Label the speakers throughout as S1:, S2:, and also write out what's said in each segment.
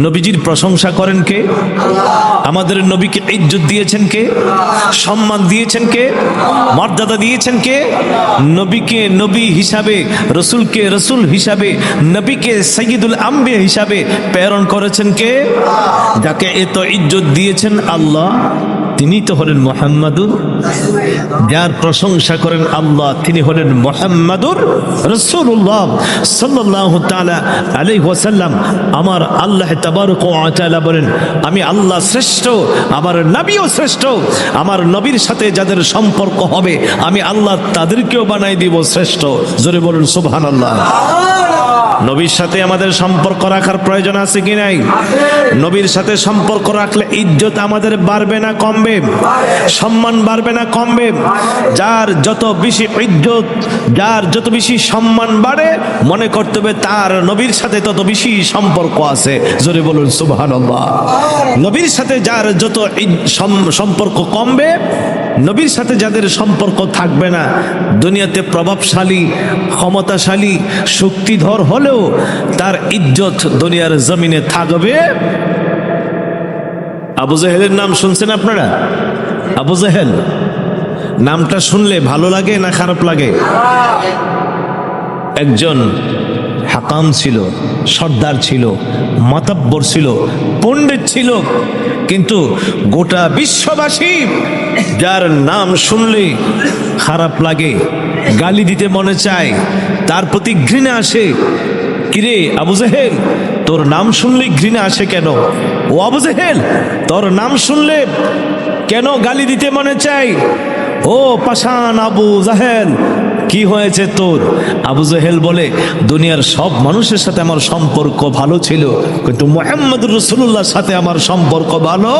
S1: নবীজির প্রশংসা করেন কে? আমাদের নবীকে ইজ্জত দিয়েছেন কে? সম্মান দিয়েছেন কে? মর্যাদা দিয়েছেন কে? নবীকে নবী হিসাবে, রসুলকে রসুল হিসাবে, নবীকে সৈয়দুল আম্বে হিসাবে প্রেরণ করেছেন কে? যাকে এত ইজ্জত দিয়েছেন আল্লাহ। তিনি তো হলেন মোহাম্মদুর যার প্রশংসা করেন আল্লাহ, তিনি হলেন মোহাম্মদুর রসুল্লাহ সাল্লাহ তালা আলাই ওয়াসাল্লাম। আমার আল্লাহ তাবারক তাআলা বলেন, আমি আল্লাহ শ্রেষ্ঠ, আমার নবীও শ্রেষ্ঠ, আমার নবীর সাথে যাদের সম্পর্ক হবে, আমি আল্লাহ তাদেরকেও বানাই দিব শ্রেষ্ঠ। জোরে বলুন সুবহানাল্লাহ। নবীর সাথে আমাদের সম্পর্ক রাখার প্রয়োজন আছে কি নাই? নবীর সাথে সম্পর্ক রাখলে ইজ্জত আমাদের বাড়বে না, কমবে। সম্মান বাড়বে না, কমবে। যার যত বেশি ইজ্জত, যার যত বেশি সম্মান বাড়ে, মনে করতে হবে তার নবীর সাথে তত বেশি সম্পর্ক আছে। জোরে বলুন, সুবহানাল্লাহ। নবীর সাথে যার যত সম- সম্পর্ক কমবে নবীর সাথে যাদের সম্পর্ক থাকবে না, দুনিয়াতে প্রভাবশালী, ক্ষমতাশালী, শক্তিধর হলেও তার ইজ্জত দুনিয়ার জমিনে থাকবে। আবু জাহেলের নাম শুনছেন আপনারা? আবু জাহেল, নামটা শুনলে ভালো লাগে না খারাপ লাগে? একজন হাকাম ছিল, সর্দার ছিল, মাতাব্বর ছিল, পণ্ডিত ছিল। কিন্তু গোটা বিশ্ববাসী যার নাম শুনলে খারাপ লাগে, গালি দিতে মনে চায়, তার প্রতি ঘৃণা আসে। কিরে আবু জেহেল, তোর নাম শুনলে ঘৃণা আসে কেন? ও আবু জেহেল, তোর নাম শুনলে কেন গালি দিতে মনে চাই ও পাশান আবু জাহেল কি হয়েছে তোর? আবু জাহেল বলে দুনিয়ার সব মানুষের সাথে আমার সম্পর্ক ভালো ছিল কিন্তু মোহাম্মদ রসুল্লাহর সাথে আমার সম্পর্ক ভালো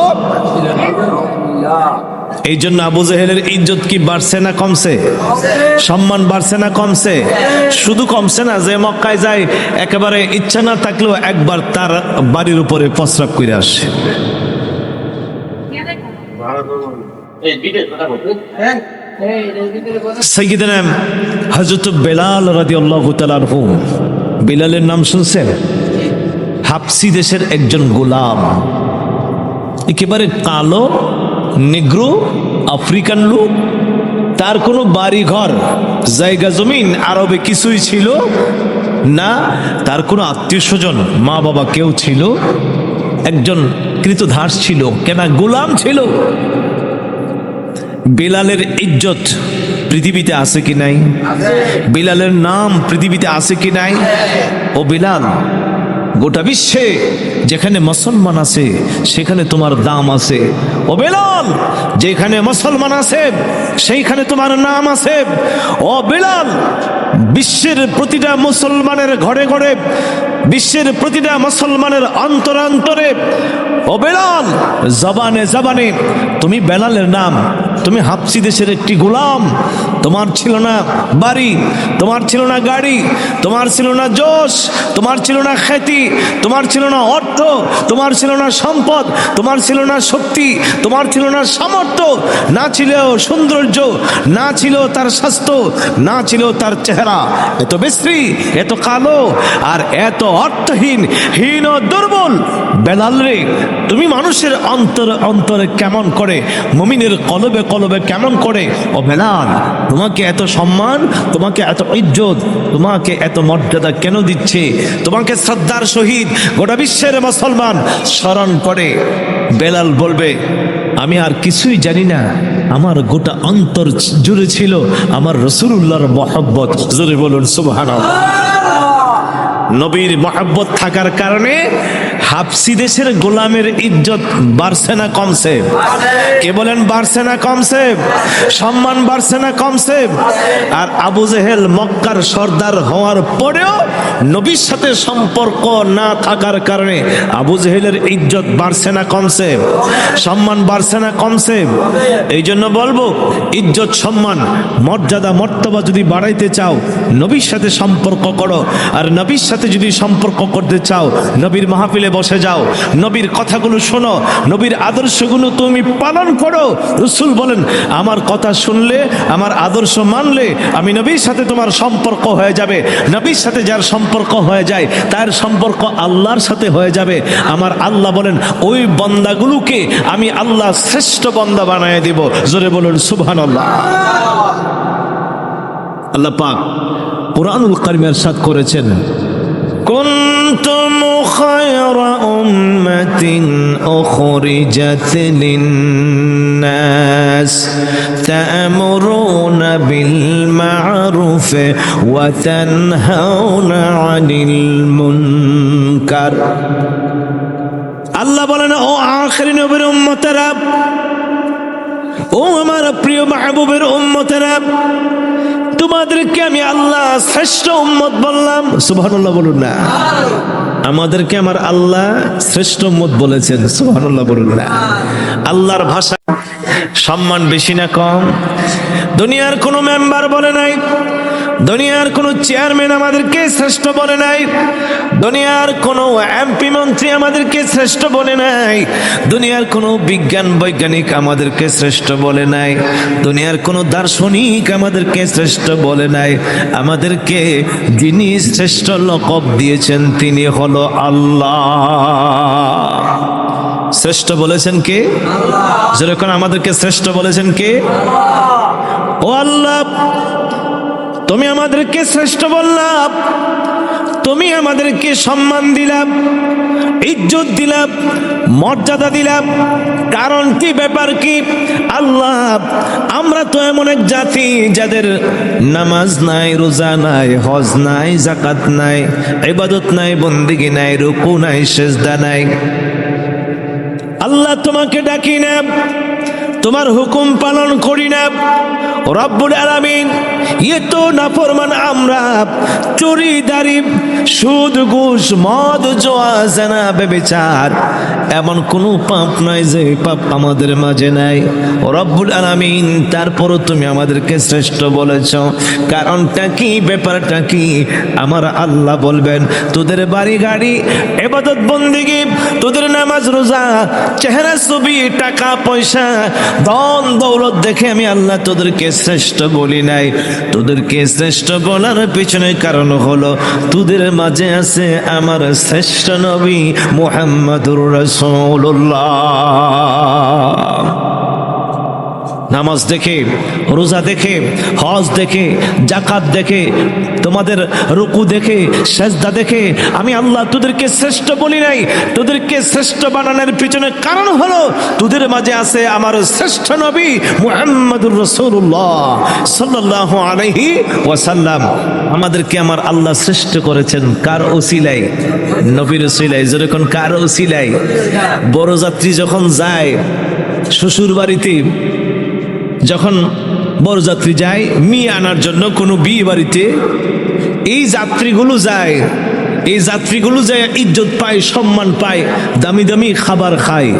S1: এই জন্য আবু জাহেলের ইজ্জত কি বাড়ছে না কমছে? সম্মান বাড়ছে না কমছে? শুধু কমছে না যে মক্কায় যায় একেবারে ইচ্ছা না থাকলেও একবার তার বাড়ির উপরে প্রস্রাব করে আসে। সৈয়দনা হজরত বেলাল রাদিয়াল্লাহু তাআলা আনহু, বেলালের নাম শুনছেন? হাফসি দেশের একজন গোলাম। একেবারে কালো, নেগ্রো, আফ্রিকান লোক। তার কোনো বাড়ি ঘর জায়গা, জমিন আরবে কিছুই ছিল না। তার কোনো আত্মীয় স্বজন, মা বাবা কেউ ছিল। একজন কৃতধাস ছিল, কেনা গোলাম ছিল। বেলালের ইজ্জত পৃথিবীতে আছে কি নাই? বেলালের নাম পৃথিবীতে আছে কি নাই? ও বেলাল, গোটা বিশ্বে যেখানে মুসলমান আছে, সেখানে তোমার দাম আছে। ও বেলাল, যেখানে মুসলমান আছে, সেইখানে তোমার নাম আছে। ও বেলাল, বিশ্বের প্রতিটা মুসলমানের ঘরে ঘরে, বিশ্বের প্রতিটা মুসলমানের অন্তরান্তরে ও বেলাল, জবানে জবানে, তুমি বেলালের নাম, তুমি হাফসি দেশের একটি গোলাম। তোমার ছিল না বাড়ি, তোমার ছিল না গাড়ি, তোমার ছিল না যশ, তোমার ছিল না খ্যাতি, তোমার ছিল না অর্থ, তোমার ছিল না সম্পদ, তোমার ছিল না শক্তি, তোমার ছিল না সামর্থ্য, না ছিল সৌন্দর্য, না ছিল তার স্বাস্থ্য, না ছিল তার চেহারা। এত বিশ্রী এত কালো, আর এত অর্থহীন, হীন ও দুর্বল। বেলাল রে, তুমি মানুষের অন্তর অন্তরে কেমন করে, মমিনের কলবে কলবে কেমন করে? ও বেলাল, তোমাকে এত সম্মান, তোমাকে এত ইজ্জত, তোমাকে এত মর্যাদা কেন দিচ্ছে? তোমাকে শ্রদ্ধার সহিত গোটা বিশ্বের মুসলমান স্মরণ করে। বেলাল বলবে, আমি আর কিছুই জানি না, আমার গোটা অন্তর জুড়ে ছিল আমার রসুল্লাহর মহব্বত। জোরে বলুন সুবহান নবীর মহাব্বত থাকার কারণে হাফসি দেশের গোলামের ইজ্জত বাড়ছে না কমছে। কে বলেন বাড়ছে না কমছে? সম্মান বাড়ছে না কমছে? আর আবু জেহেল মক্কার সর্দার হওয়ার পরেও নবীর সাথে সম্পর্ক না থাকার কারণে আবু জেহেলের ইজ্জত বাড়ছে না কমছে, সম্মান বাড়ছে না কমছে। এই জন্য বলব, ইজ্জত, সম্মান, মর্যাদা, মর্তবা যদি বাড়াইতে চাও, নবীর সাথে সম্পর্ক করো। আর নবীর সাথে যদি সম্পর্ক করতে চাও, নবীর মাহফিলে বসে যাও। নবীর কথাগুলো শোনো, নবীর আদর্শগুলো তুমি পালন করো। রসুল বলেন, আমার কথা শুনলে, আমার আদর্শ মানলে আমি নবীর সাথে তোমার সম্পর্ক হয়ে যাবে। নবীর সাথে যার সম্পর্ক হয়ে যায়, তার সম্পর্ক আল্লাহর সাথে হয়ে যাবে। আমার আল্লাহ বলেন, ওই বন্দাগুলোকে আমি আল্লাহ শ্রেষ্ঠ বন্দা বানায় দেব। জোরে বলুন সুবহান আল্লাহ আল্লাহ পাক কোরআনুল কারিমের সাথ করেছেন কোন أخرجت للناس تأمرون بالمعروف وتنهون عن المنكر আল্লাহ বলেন ও আখেরি নবীর উম্মতেরা ও আমার প্রিয় মাহবুবের উম্মতেরা তোমাদেরকে আমি আল্লাহ শ্রেষ্ঠ উম্মত বললাম সুবহানাল্লাহ বলুন না আমাদেরকে আমার আল্লাহ শ্রেষ্ঠ মত বলেছেন, সুবহানাল্লাহ বলুন না। আল্লাহর ভাষা সম্মান বেশি না কম। দুনিয়ার কোনো মেম্বার বলে নাই। দুনিয়ার কোনো চেয়ারম্যান আমাদেরকে শ্রেষ্ঠ বলে নাই। দুনিয়ার কোনো এমপি মন্ত্রী আমাদেরকে শ্রেষ্ঠ বলে নাই। দুনিয়ার কোনো বিজ্ঞান বৈজ্ঞানিক আমাদেরকে শ্রেষ্ঠ বলে নাই। দুনিয়ার কোনো দার্শনিক আমাদেরকে শ্রেষ্ঠ বলে নাই। আমাদেরকে যিনি শ্রেষ্ঠ লকব দিয়েছেন তিনি হলো আল্লাহ। শ্রেষ্ঠ বলেছেন কে? যেরকম আমাদেরকে শ্রেষ্ঠ বলেছেন কে? ও আল্লাহ তুমি আমাদেরকে শ্রেষ্ঠ বললাম। তুমি আমাদেরকে সম্মান দিলাম, ইজ্জত দিলাম, মর্যাদা দিলাম। কারণ কি ব্যাপার কি? আল্লাহ, আমরা তো এমন এক জাতি যাদের নামাজ নাই, রোজা নাই, হজ নাই জাকাত নাই, ইবাদত নাই, বন্দিগি নাই, রুকু নাই, সেজদা নাই। আল্লাহ তোমাকে ডাকি না, তোমার হুকুম পালন করি না রব্বুল আলামিন ইয়ে তো নাফরমান আমরা, চুরি দাড়ি সুদ, ঘুষ, মদ, জোয়া, জানা বেবিচার এমন কোনো পাপ নাই যে পাপ আমাদের মাঝে নাই। রব্বুল আলামিন, তারপরও তুমি আমাদেরকে শ্রেষ্ঠ বলেছ। কারণটা কি, ব্যাপারটা কি? আমার আল্লাহ বলবেন, তোদের বাড়ি গাড়ি, এবাদত বন্দিগি, তোদের নামাজ রোজা, চেহারা, ছবি, টাকা, পয়সা, ধন, দৌলত দেখে আমি আল্লাহ তোদেরকে শ্রেষ্ঠ বলি নাই। তোদেরকে শ্রেষ্ঠ বলার পিছনে কারণ হলো, তোদের মাঝে আছে আমার শ্রেষ্ঠ নবী মোহাম্মদুর রাসূলুল্লাহ। নামাজ দেখে, রোজা দেখে, হজ দেখে জাকাত দেখে, তোমাদের রুকু দেখে, সেজদা দেখে। আমি আল্লাহ তোদেরকে শ্রেষ্ঠ বলি নাই। তোদেরকে শ্রেষ্ঠ বানানোর পিছনে কারণ হলো, তোদের মাঝে আছে আমার শ্রেষ্ঠ নবী মুহাম্মদুর রাসূলুল্লাহ সাল্লাল্লাহু আলাইহি ওয়াসাল্লাম। আমাদেরকে আমার আল্লাহ শ্রেষ্ঠ করেছেন। কার ওসিলাই নবীর ওসিলাই যেরকম কার ওসিলাই বড় যাত্রী যখন যায় শ্বশুর বাড়িতে যখন বরযাত্রী যায়, মেয়ে আনার জন্য কোনো বিয়ে বাড়িতে, এই যাত্রীগুলো যায়, এই যাত্রীগুলো যায়, ইজ্জত পায়, সম্মান পায়, দামি দামি খাবার খায়।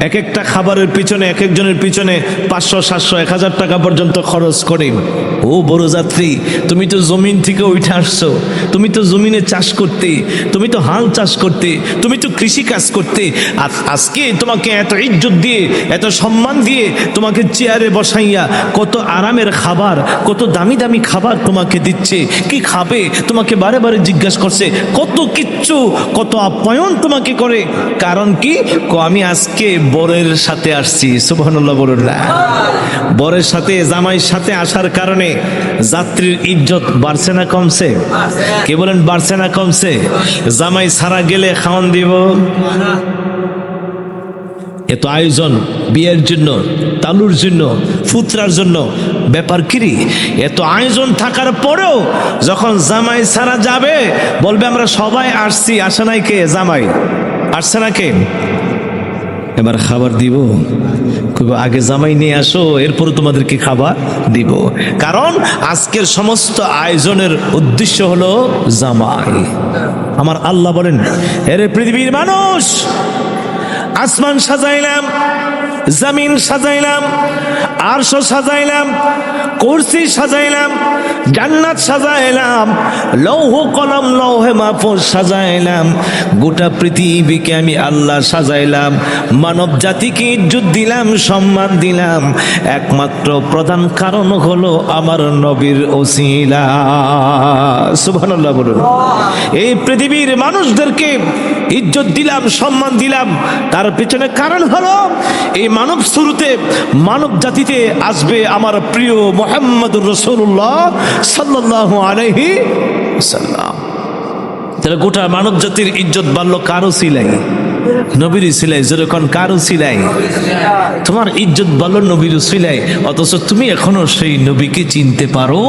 S1: এক একটা খাবারের পিছনে এক একজনের পিছনে পাঁচশো, সাতশো, এক হাজার টাকা পর্যন্ত খরচ করে ও বড় যাত্রী, তুমি তো জমিন থেকে উঠে আসছো। তুমি তো জমিনে চাষ করতে, তুমি তো হাল চাষ করতে, তুমি তো কৃষি কাজ করতে। আজ- আজকে তোমাকে এত ইজ্জত দিয়ে, এত সম্মান দিয়ে তোমাকে চেয়ারে বসাইয়া কত আরামের খাবার, কত দামি দামি খাবার তোমাকে দিচ্ছে। কি খাবে? তোমাকে বারে বারে জিজ্ঞাসা করছে, কত কিচ্ছু, কত আপ্যায়ন তোমাকে করে? কারণ কো, আমি আজকে বরের সাথে আসছি, সুবহানাল্লাহ বলুন না। বরের সাথে, জামাইয়ের সাথে আসার কারণে যাত্রীর ইজ্জত বাড়ছে না কমছে? কে বলেন বাড়ছে না কমছে? জামাই সারা গেলে খাওয়ান দিব? এত আয়োজন, বিয়ের জন্য, তালুর জন্য, ফুতরার জন্য। ব্যাপার কিরি এত আয়োজন থাকার পরেও যখন জামাই সারা যাবে, বলবে আমরা সবাই আসছি, আসে নাই কে? জামাই, আসছে না কে? এবার খাবার দিব। আগে জামাই নিয়ে আসো, এরপর তোমাদেরকে খাবার দিব। কারণ আজকের সমস্ত আয়োজনের উদ্দেশ্য হলো জামাই। আমার আল্লাহ বলেন, এরে পৃথিবীর মানুষ, আসমান সাজাইলাম জমিন সাজাইলাম, আরশ সাজাইলাম, কুরসি সাজাইলাম, জান্নাত সাজাইলাম, লৌহ কলম, লৌহে মাহফুজ সাজাইলাম। গোটা পৃথিবীকে আমি আল্লাহ সাজাইলাম, মানব জাতিকে ইজ্জত দিলাম, সম্মান দিলাম। একমাত্র প্রধান কারণ হলো আমার নবীর ওসিলা। সুবহানাল্লাহ বলুন। এই পৃথিবীর মানুষদেরকে ইজ্জত দিলাম, সম্মান দিলাম। তার পিছনে কারণ হলো এই মানব শুরুতে মানব জাতিতে আসবে আমার প্রিয় মোহাম্মদুর রসুল্লাহ সাল্লাহ আলহি তাহলে গোটা মানব জাতির ইজ্জত বাড়লো কারও সিলাই? নবীর সিলাই, যেরকম কারও সিলাই। তোমার ইজ্জত বাড়লো নবীর সিলাই, অথচ তুমি এখনও সেই নবীকে চিনতে পারো?